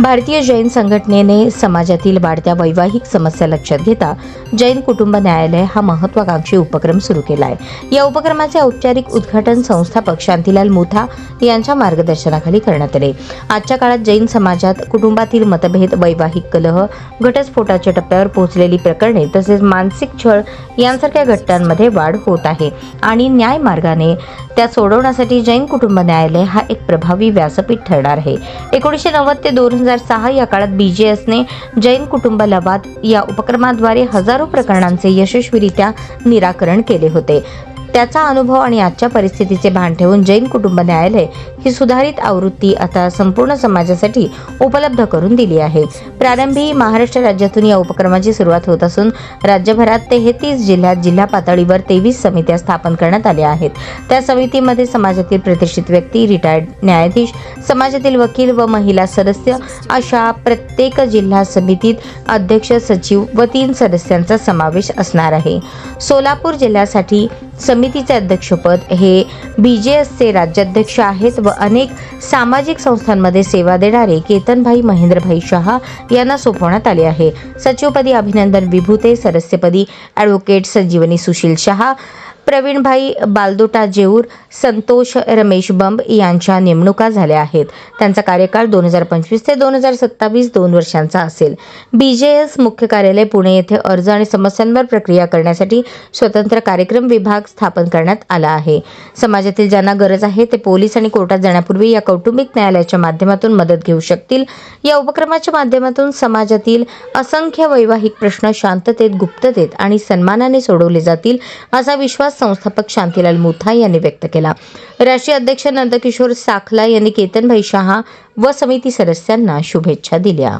भारतीय जैन संघटनेने समाजातील वाढत्या वैवाहिक समस्या लक्षात घेता जैन कुटुंब न्यायालय हा महत्वाकांक्षी उपक्रम सुरू केला आहे या उपक्रमाचे औपचारिक उद्घाटन संस्थापक शांतीलाल मुथा यांच्या मार्गदर्शनाखाली करण्यात आले. आजच्या काळात जैन समाजात कुटुंबातील मतभेद वैवाहिक कलह घटस्फोटाच्या टप्प्यावर पोहोचलेली प्रकरणे तसेच मानसिक छळ यांसारख्या घटनांमध्ये वाढ होत आहे आणि न्याय मार्गाने त्या सोडवण्यासाठी जैन कुटुंब न्यायालय हा एक प्रभावी व्यासपीठ ठरणार आहे. एकोणीसशे नव्वद ते दोन हजार सहा या काळात बीजेएसने जैन कुटुंब लवाद या उपक्रमाद्वारे हजारो प्रकरणांचे यशस्वीरित्या निराकरण केले होते. त्याचा अनुभव आणि आजच्या परिस्थितीचे भान ठेवून जैन कुटुंब न्यायालय ही सुधारित आवृत्ती आता संपूर्ण समाजासाठी उपलब्ध करून दिली आहे. प्रारंभी महाराष्ट्र राज्यातून या उपक्रमाची सुरुवात होत असून राज्यभरात तेहतीस जिल्ह्यात जिल्हा पातळीवर तेवीस समित्या स्थापन करण्यात आल्या आहेत. त्या समितीमध्ये समाजातील प्रतिष्ठित व्यक्ती रिटायर्ड न्यायाधीश समाजातील वकील व महिला सदस्य अशा प्रत्येक जिल्हा समितीत अध्यक्ष सचिव व तीन सदस्यांचा समावेश असणार आहे. सोलापूर जिल्ह्यासाठी समितीचे अध्यक्षपद हे बी जे एसचे राज्याध्यक्ष आहेत व अनेक सामाजिक संस्थांमध्ये सेवा देणारे केतनभाई महेंद्रभाई शहा यांना सोपवण्यात आले आहे. सचिवपदी अभिनंदन विभूते सदस्यपदी ॲडव्होकेट संजीवनी सुशील शहा प्रवीणभाई बालदोटा जेऊर संतोष रमेश बंब यांच्या नेमणुका झाल्या आहेत. त्यांचा कार्यकाळ दोन हजार पंचवीस ते दोन हजार सत्तावीस दोन वर्षांचा असेल. बी जे एस मुख्य कार्यालय पुणे येथे अर्ज आणि समस्यांवर प्रक्रिया करण्यासाठी स्वतंत्र कार्यक्रम विभाग स्थापन करण्यात आला आहे. समाजातील ज्यांना गरज आहे ते पोलीस आणि कोर्टात जाण्यापूर्वी या कौटुंबिक न्यायालयाच्या माध्यमातून मदत घेऊ शकतील. या उपक्रमाच्या माध्यमातून समाजातील असंख्य वैवाहिक प्रश्न शांततेत गुप्ततेत आणि सन्मानाने सोडवले जातील असा विश्वास संस्थापक शांतीलाल मुथा यांनी व्यक्त केला. राष्ट्रीय अध्यक्ष नंदकिशोर साखला यांनी केतनभाई शहा व समिती सदस्यांना शुभेच्छा दिल्या.